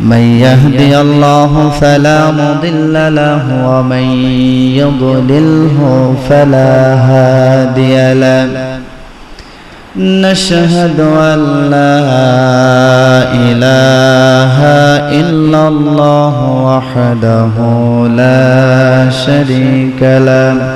من يهدي الله فلا مضل له ومن يضلله فلا هادي له. نشهد أن لا إله إلا الله وحده لا شريك له.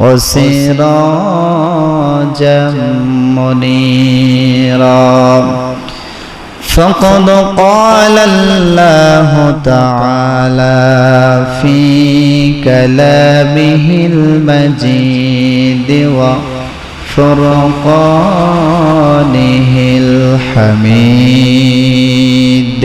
وسراجا منيرا فقد قال الله تعالى في كلامه المجيد وفرقانه الحميد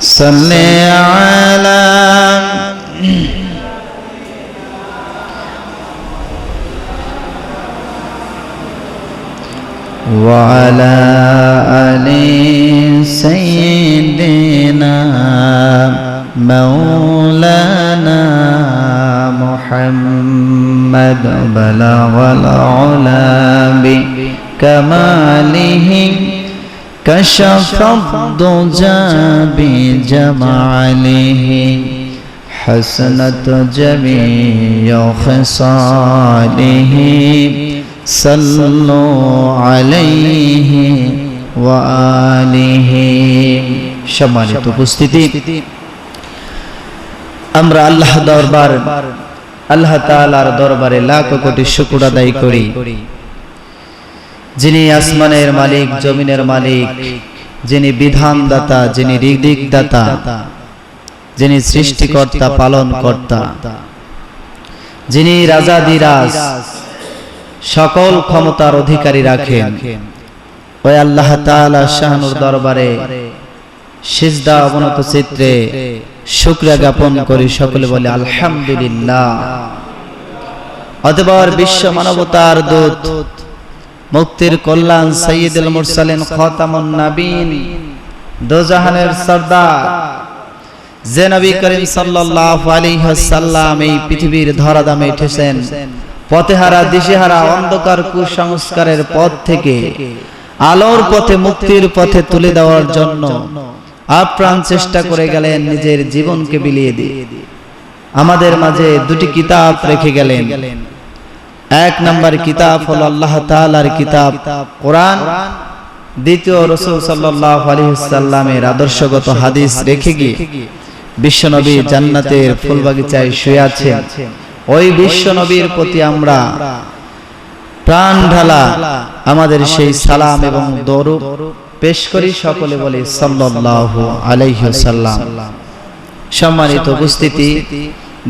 صل على وعلى آل سيدنا مولانا محمد بلغ العلا بكماله كشف الضجى بجماله حسنت جميع خصاله صلوا عليه وآله সম্মানিত উপস্থিতি আমরা আল্লাহ দরবার আল্লাহ তাআলার দরবারে লাখ কোটি শুকর আদায় করি যিনি আসমানের মালিক, জমিনের মালিক, যিনি বিধানদাতা, যিনি রিদিক দাতা যিনি সৃষ্টিকর্তা পালন কর্তা যিনি রাজাদিরাজ, সকল ক্ষমতার অধিকারী রাখেন। ওই আল্লাহ তাআলা শাহানুর দরবারে সিজদা অবনত চিত্রে শুকরিয়া জ্ঞাপন করি সকলে বলে আলহামদুলিল্লাহ। অতঃপর বিশ্ব মানবতার দূত মুক্তির কল্যাণ সাইয়্যিদুল মুরসালিন খাতামুন নাবিন দোজাহানের সর্দার। যে নবী করিম সাল্লাল্লাহু আলাইহি ওয়াসাল্লাম এই পৃথিবীর ধরাধামে এসেছেন পথেহারা, দিশেহারা, অন্ধকার কুসংস্কারের পথ থেকে, আলোর পথে, মুক্তির পথে তুলে দেওয়ার জন্য আপ্রাণ চেষ্টা করে গেলেন, নিজের জীবনকে বিলিয়ে দিয়ে। আমাদের মাঝে দুটি কিতাব রেখে গেলেন। এক নম্বর কিতাব হলো আল্লাহ তাআলার কিতাব, কোরআন। দ্বিতীয় রসুল সাল্লাল্লাহু আলাইহি সাল্লামের আদর্শগত হাদিস রেখে গিয়ে বিশ্বনবী জান্নাতের ফুলবাগিচায় শুয়ে আছেন। ওই বিশ্বনবীর প্রতি আমরা প্রাণ ঢালা আমাদের সেই সালাম এবং দরুদ পেশ করি সকলে বলি সাল্লাল্লাহু আলাইহি সাল্লাম সম্মানিত উপস্থিতি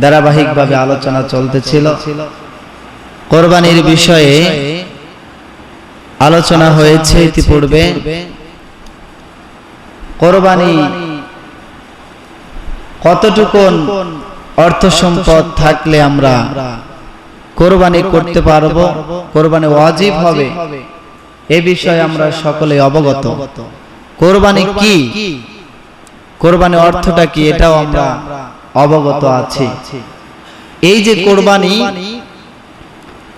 ধারাবাহিকভাবে আলোচনা চলতেছিল। কোরবানির বিষয়ে আলোচনা হয়েছে ইতিপূর্বে। কোরবানি কতটুকুন অর্থ সম্পদ থাকলে আমরা কোরবানি করতে পারব? কোরবানি ওয়াজিব হবে? এ বিষয়ে আমরা সকলে অবগত। কোরবানি কি? কোরবানি অর্থটা কি? এটাও আমরা অবগত আছি। এই যে কোরবানি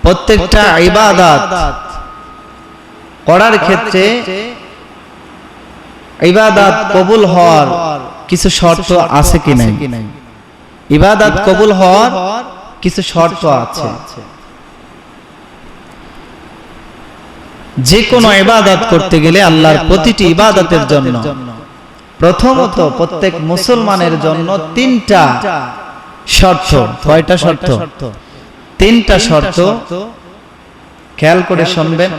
প্রত্যেকটা ইবাদাত করার ক্ষেত্রে ইবাদাত কবুল হওয়ার কিছু শর্ত আছে কি নাই? ইবাদাত কবুল হওয়ার কিছু শর্ত আছে। যে কোনো ইবাদত করতে গেলে আল্লাহর প্রতিটি ইবাদতের জন্য। প্রথমত প্রত্যেক মুসলমানের জন্য তিনটা শর্ত? কয়টা শর্ত? তিনটা শর্ত খেয়াল করে শুনবেন।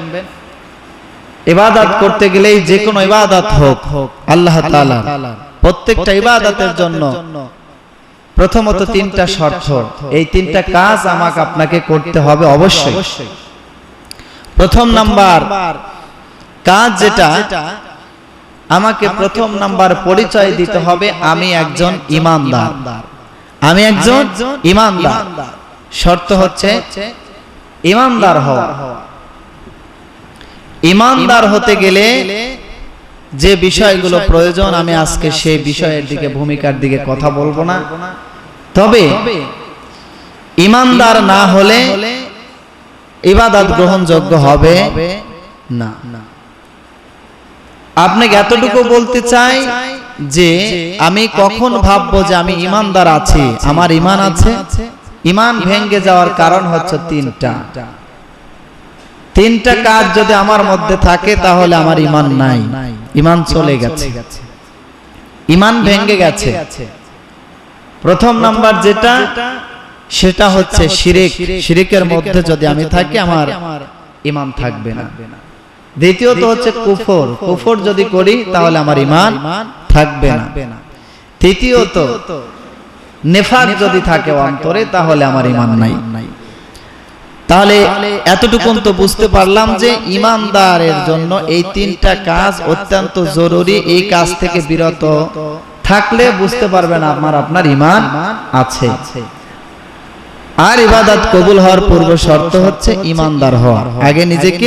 ইবাদত করতে গেলেই যে কোনো ইবাদত হোক আল্লাহ তাআলা প্রত্যেকটা ইবাদতের জন্য প্রথমত তিনটা শর্ত। এই তিনটা কাজ আমাকে আপনাকে করতে হবে অবশ্যই। প্রথম নাম্বার কাজ যেটা আমাকে প্রথম নাম্বার পরিচয় দিতে হবে আমি একজন ইমানদার। আমি একজন ইমানদার। শর্ত হচ্ছে ইমানদার হওয়া। ইমানদার হতে গেলে যে বিষয়গুলো প্রয়োজন আমি আজকে সেই বিষয়ের দিকে ভূমিকার দিকে কথা বলব না। তবে ইমানদার না হলে ইবাদত গ্রহণযোগ্য হবে না। আপনাকে এতটুকু বলতে চাই যে আমি কখন ভাববো যে আমি ইমানদার আছি আমার ইমান আছে? ইমান ভেঙ্গে যাওয়ার কারণ হচ্ছে তিনটা। তিনটা কাজ যদি আমার মধ্যে থাকে তাহলে আমার ইমান নাই। ইমান চলে গেছে। ইমান ভেঙ্গে গেছে। প্রথম নাম্বার যেটা সেটা হচ্ছে শিরিক। শিরিকের মধ্যে যদি আমি থাকি আমার ইমান থাকবে না। দ্বিতীয়ত হচ্ছে কুফর। কুফর। যদি করি তাহলে আমার ইমান থাকবে না। তৃতীয়ত নেফাক যদি থাকে অন্তরে তাহলে আমার ইমান নাই। তাহলে এতটুকুন তো বুঝতে পারলাম যে ইমানদারের জন্য এই তিনটা কাজ অত্যন্ত জরুরি এই কাজ থেকে বিরত থাকলে বুঝতে পারবেন আমার আপনার ইমান আছে। আর ইবাদত কবুল হওয়ার পূর্ব শর্ত হচ্ছে ইমানদার হওয়া। আগে নিজেকে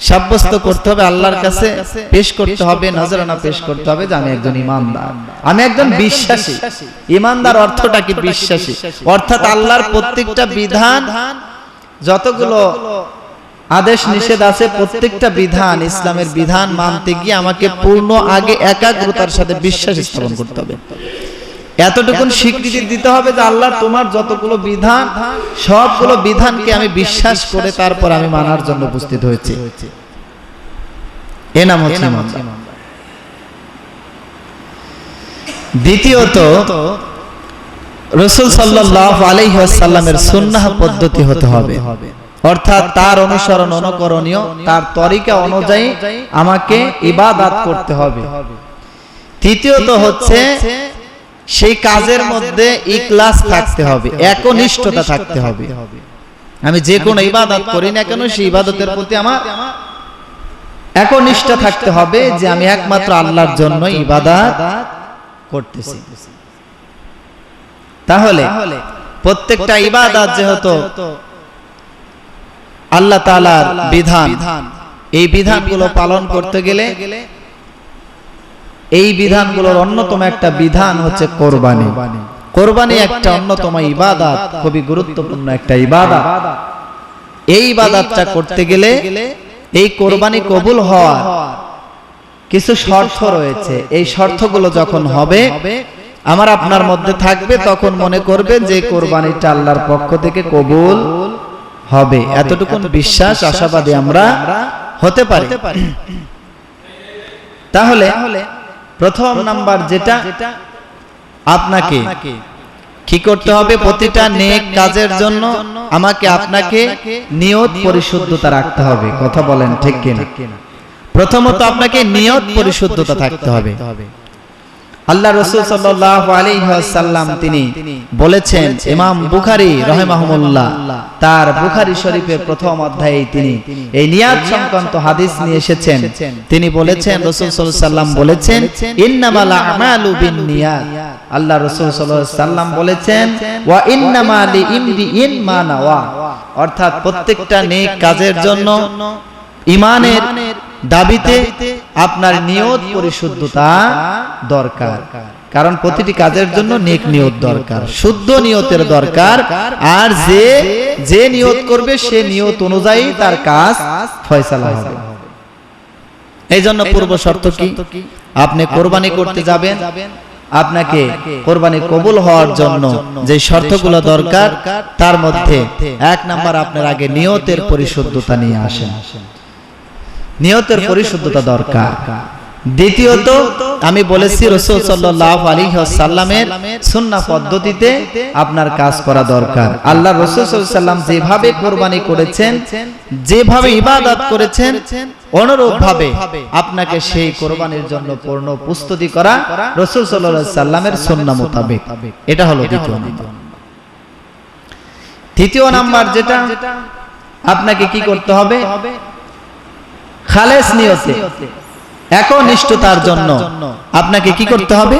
সাব্যস্ত করতে হবে আল্লাহর কাছে পেশ করতে হবে নজরানা পেশ করতে হবে যে আমি একজন ইমানদার। আমি একজন বিশ্বাসী। ইমানদার অর্থটা কি বিশ্বাসী? অর্থাৎ আল্লাহর প্রত্যেকটা বিধান যতগুলো আদেশ নিষেধ আছে প্রত্যেকটা বিধান ইসলামের বিধান মানতে গিয়ে আমাকে পূর্ণ আগে একাগ্রতার সাথে বিশ্বাস স্থাপন করতে হবে। এতটুকুন স্বীকৃতি দিতে হবে যে আল্লাহ তোমার যতগুলো বিধান সবগুলো বিধানকে আমি বিশ্বাস করে তারপর আমি মানার জন্য উপস্থিত হয়েছি। এ নাম হচ্ছে দ্বিতীয়ত রসুল সাল্লাহ আলাইসাল্লামের সুন্নাহ পদ্ধতি হতে হবে। অর্থাৎ তার অনুসরণ অনুকরণীয় তার তরিকা অনুযায়ী আমাকে ইবাদাত করতে হবে। তৃতীয়ত হচ্ছে সেই কাজের মধ্যে ইকলাস থাকতে হবে একনিষ্ঠতা থাকতে হবে। আমি যে কোনো ইবাদত করি না কেন সেই ইবাদতের প্রতি আমার একনিষ্ঠ থাকতে হবে যে আমি একমাত্র আল্লাহর জন্য ইবাদত করতেছি। তাহলে প্রত্যেকটা ইবাদত যেহেতু আল্লাহ তাআলার বিধান এই বিধানগুলো পালন করতে গেলে এই বিধানগুলোর অন্যতম একটা বিধান হচ্ছে কোরবানি। কোরবানি একটা অন্যতম ইবাদাত, খুবই গুরুত্বপূর্ণ একটা ইবাদত। এই ইবাদতটা করতে গেলে এই কোরবানি কবুল হওয়ার কিছু শর্ত রয়েছে। এই শর্তগুলো যখন হবে, আমার আপনার মধ্যে থাকবে, তখন মনে করবে যে কোরবানিটা আল্লাহর পক্ষ থেকে কবুল হবে। এতটুকু বিশ্বাস, আশাবাদী আমরা হতে পারি। তাহলে প্রথম নাম্বার যেটা আপনাকে কি করতে হবে প্রতিটা নেক কাজের জন্য আমাকে আপনাকে নিয়ত পরিশুদ্ধতা রাখতে হবে। কথা বলেন ঠিক কিনা? প্রথমত আপনাকে নিয়ত পরিশুদ্ধতা থাকতে হবে। আল্লাহ রসুল সাল্লাম তিনি বলেছেন, ইমাম বুখারি রহেমাহমুল্লাহ, তার বুখারি শরীফের প্রথম অধ্যায়ে তিনি এই নিয়াদ সংক্রান্ত হাদিস নিয়ে এসেছেন। তিনি বলেছেন, রসুল সাল্লাম বলেছেন, ইন্নামাল আমালু বিন নিয়াত আল্লাহ রসুল সাল্লাম বলেছেন, ওয়া ইন্নামা লি ইমরিইন মা নাওয়া। অর্থাৎ প্রত্যেকটা নেক কাজের জন্য, ইমানের দাবিতে আপনার নিয়ত পরিশুদ্ধতা দরকার। কারণ প্রতিটি কাজের জন্য নেক নিয়ত দরকার। শুদ্ধ নিয়তের দরকার। আর যে যে নিয়ত করবে সে নিয়ত অনুযায়ী তার কাজ ফয়সালা হবে। এই জন্য পূর্ব শর্ত কি? আপনি কোরবানি করতে যাবেন। আপনাকে কোরবানি কবুল হওয়ার জন্য যে শর্তগুলো দরকার তার মধ্যে এক নাম্বার আপনার আগে নিয়তের পরিশুদ্ধতা নিয়ে আসেন। নিয়তের পরিশুদ্ধতা দরকার। দ্বিতীয়ত আমি বলেছি রসুল সাল্লাহ আলী সাল্লামের সুন্না পদ্ধতিতে আপনার কাজ করা দরকার। আল্লাহ রসুল সাল্লাম যেভাবে কোরবানি করেছেন যেভাবে ইবাদত করেছেন অনুরূপ ভাবে আপনাকে সেই কোরবানির জন্য পূর্ণ প্রস্তুতি করা রসুল সাল্লাহ সাল্লামের সুন্না মোতাবেক। এটা হলো দ্বিতীয় তৃতীয় নাম্বার যেটা আপনাকে কি করতে হবে? খালেস নিয়তে। একনিষ্ঠতার জন্য। আপনাকে কি করতে হবে?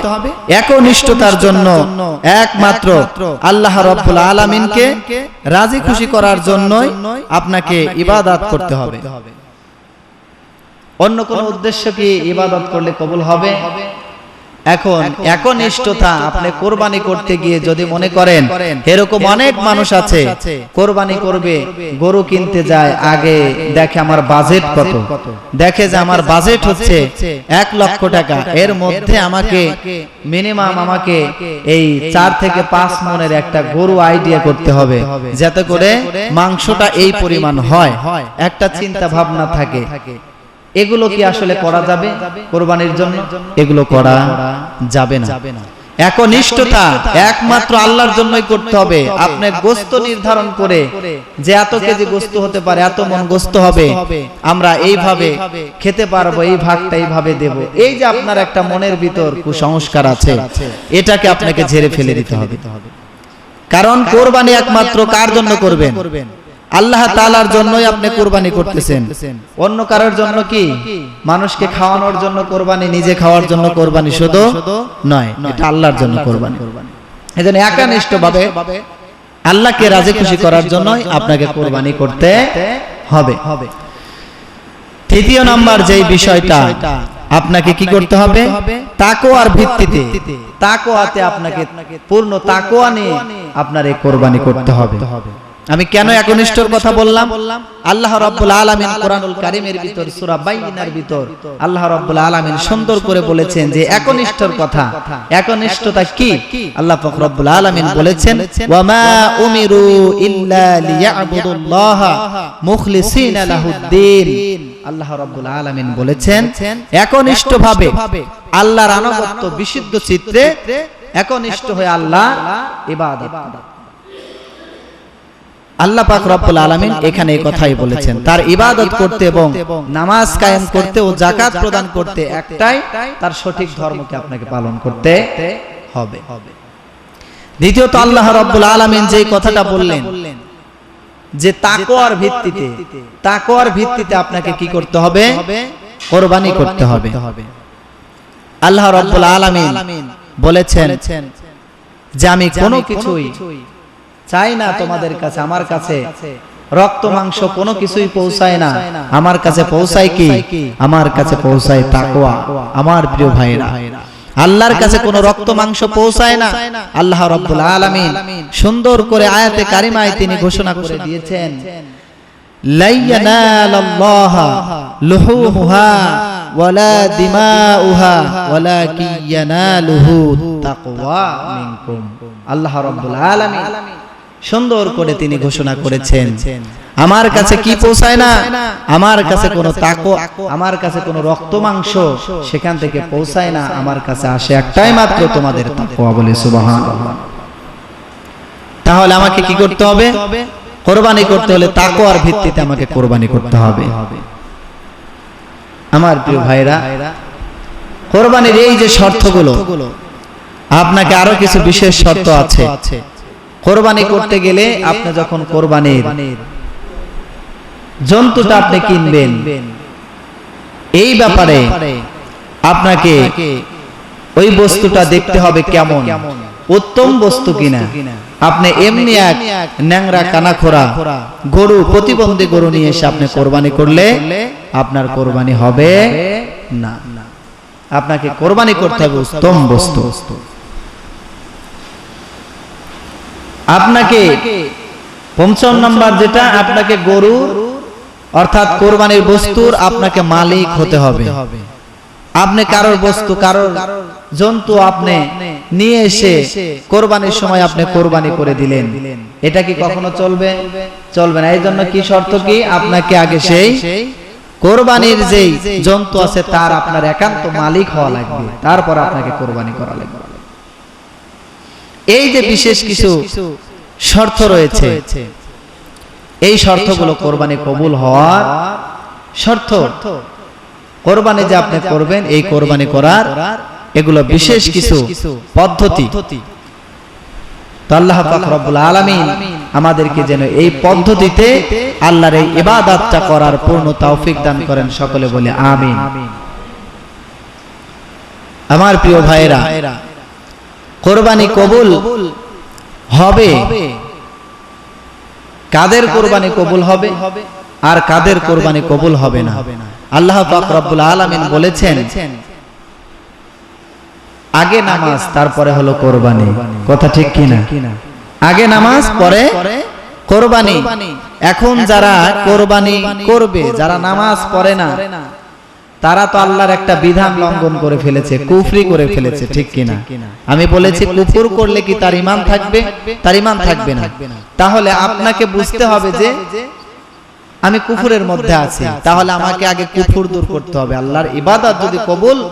একনিষ্ঠতার জন্য। একমাত্র আল্লাহ রব্বুল রাজি খুশি করার জন্যই আপনাকে ইবাদত করতে হবে। অন্য কোন উদ্দেশ্য কি ইবাদত করলে কবুল হবে? এখন একনিষ্ঠতা আপনি কোরবানি করতে গিয়ে যদি মনে করেন এরকম অনেক মানুষ আছে কোরবানি করবে গরু কিনতে যায় আগে দেখে আমার বাজেট কত দেখে যে আমার বাজেট হচ্ছে এক লক্ষ টাকা এর মধ্যে আমাকে মিনিমাম আমাকে এই চার থেকে পাঁচ মনের একটা গরু আইডিয়া করতে হবে যাতে করে মাংসটা এই পরিমাণ হয় একটা চিন্তা ভাবনা থাকে। এগুলো কি আসলে করা যাবে? কোরবানির জন্য এগুলো করা যাবে না। একনিষ্ঠতা একমাত্র আল্লাহর জন্যই করতে হবে। আপনি গোস্ত নির্ধারণ করে যে এত কেজি গোস্ত হতে পারে এত মন গোস্ত হবে। আমরা এইভাবে খেতে পারব এই ভাগটা এইভাবে দেব। এই যে আপনার একটা মনের ভিতর কুসংস্কার আছে এটাকে আপনাকে ঝেড়ে ফেলে দিতে হবে। কারণ কোরবানি একমাত্র কার জন্য করবেন? আল্লাহ তালার জন্যই আপনি কোরবানি করতেছেন। অন্য কারোর জন্য কি? মানুষকে খাওয়ানোর জন্য কোরবানি নিজে খাওয়ার জন্য কোরবানি শুধু নয় এটা আল্লাহর জন্য কোরবানি। এই জন্য একানিষ্ঠ ভাবে আল্লাহকে রাজি খুশি করার জন্যই আপনাকে কোরবানি করতে হবে। তৃতীয় নাম্বার যেই বিষয়টা আপনাকে কি করতে হবে? তাকোয়ার ভিত্তিতে তাকোয়াতে আপনাকে পূর্ণ তাকোয়া নিয়ে আপনার এই কোরবানি করতে হবে। আমি কেন একনিষ্ঠর কথা বললাম? আল্লাহ রাব্বুল আলামিন কোরআনুল কারীমের ভিতর সূরা বাইনার ভিতর। আল্লাহ রাব্বুল আলামিন সুন্দর করে বলেছেন যে একনিষ্ঠর কথা। একনিষ্ঠতা কি? আল্লাহ পাক রব্বুল আলামিন বলেছেন ওয়া মা উমিরু ইল্লা লিয়াবুদুল্লাহা মুখলিসিনা লাহুদ্দিন আল্লাহ রাব্বুল আলামিন বলেছেন একনিষ্ঠভাবে আল্লাহর আনুগত্য বিশুদ্ধ চিত্রে একনিষ্ঠ হয়ে আল্লাহ ইবাদত। আল্লাহ পাক রব্বুল আলামিন এখানে এই কথাই বলেছেন। তার ইবাদত করতে এবং নামাজ কায়েম করতে ও যাকাত প্রদান করতে একটাই তার সঠিক ধর্মকে আপনাকে পালন করতে হবে। দ্বিতীয়ত আল্লাহ রব্বুল আলামিন যেই কথাটা বললেন যে তাকওয়ার ভিত্তিতে তাকওয়ার ভিত্তিতে আপনাকে কি করতে হবে? কোরবানি করতে হবে। আল্লাহ রব্বুল আলামিন বলেছেন যে আমি কোনো কিছুই চাই না তোমাদের কাছে আমার কাছে রক্ত মাংস কোনো কিছুই পৌঁছায় না। আমার কাছে পৌঁছায় কি? আমার কাছে পৌঁছায় তাকওয়া। আমার প্রিয় ভাইরা। আল্লাহর কাছে কোনো রক্ত মাংস পৌঁছায় না। আল্লাহ রব্বুল আলামিন সুন্দর করে আয়াতে কারিমায় তিনি ঘোষণা করে দিয়েছেন। লাইয়ানালাল্লাহা লুহুমুহা ওয়ালা দিমাউহা ওয়ালাকিন ইয়ানালুহু তাকওয়া মিনকুম। আল্লাহ রাব্বুল আলামিন। সুন্দর করে তিনি ঘোষণা করেছেন। আমার কাছে কি পৌঁছায় না? আমার কাছে কোনো তাকো আমার কাছে কোনো রক্ত মাংস সেখান থেকে পৌঁছায় না। আমার কাছে আসে একটাই মাত্র তোমাদের তাকওয়া বলে সুবহানাল্লাহ। তাহলে আমাকে কি করতে হবে? কোরবানি করতে হলে তাকওয়ার ভিত্তিতে আমাকে কোরবানি করতে হবে। আমার প্রিয় ভাইরা কোরবানির এই যে শর্তগুলো আপনাকে আরও কিছু বিশেষ শর্ত আছে। কোরবানি করতে গেলে আপনি যখন কোরবানির জন্তুটা আপনি কিনবেন এই ব্যাপারে আপনাকে ওই বস্তুটা দেখতে হবে কেমন? উত্তম বস্তু কিনা? আপনি এমনি এক ন্যাংরা কানাখোরা গরু প্রতিবন্ধী গরু নিয়ে এসে আপনি কোরবানি করলে আপনার কোরবানি হবে না। আপনাকে কোরবানি করতে হবে উত্তম বস্তু। আপনাকে পঞ্চম নাম্বার যেটা আপনাকে গরু অর্থাৎ কোরবানির বস্তুর আপনাকে মালিক হতে হবে। আপনি কারোর বস্তু কারোর জন্তু আপনি নিয়ে এসে কোরবানির সময় আপনি কোরবানি করে দিলেন। এটা কি কখনো চলবে? চলবে? না। এই জন্য কি শর্ত কি আপনাকে আগে সেই কোরবানির যেই জন্তু আছে তার আপনার একান্ত মালিক হওয়া লাগবে। তারপর আপনাকে কোরবানি করা লাগবে। এই যে বিশেষ কিছু শর্ত রয়েছে এই শর্তগুলো কোরবানি কবুল হওয়ার শর্ত। কোরবানি যে আপনি করবেন এই কোরবানি করার এগুলো বিশেষ কিছু পদ্ধতি। তো আল্লাহ পাক রব্বুল আলামিন আমাদেরকে যেন এই পদ্ধতিতে আল্লাহর এই ইবাদতটা করার পূর্ণ তৌফিক দান করেন সকলে বলে আমিন। আমার প্রিয় ভাইরা কোরবানি কবুল হবে। কাদের কোরবানি কবুল হবে? আর কাদের কোরবানি কবুল হবে না? আল্লাহ পাক রব্বুল আলামিন বলেছেন, আগে নামাজ, তারপরে হলো কোরবানি। কথা ঠিক কিনা? আগে নামাজ, পরে কোরবানি। এখন যারা কোরবানি করবে, যারা নামাজ পড়ে না তারা তো আল্লাহর একটা বিধান লঙ্ঘন করে ফেলেছে, কুফরি করে ফেলেছে, ঠিক কিনা? আমি বলেছি কুফুর করলে কি তার ইমান থাকবে? তার ইমান থাকবে না। তাহলে আপনাকে বুঝতে হবে যে আমি কুফুরের মধ্যে আছি। তাহলে আমাকে আগে কুফুর দূর করতে হবে। আল্লাহর ইবাদত যদি কবুল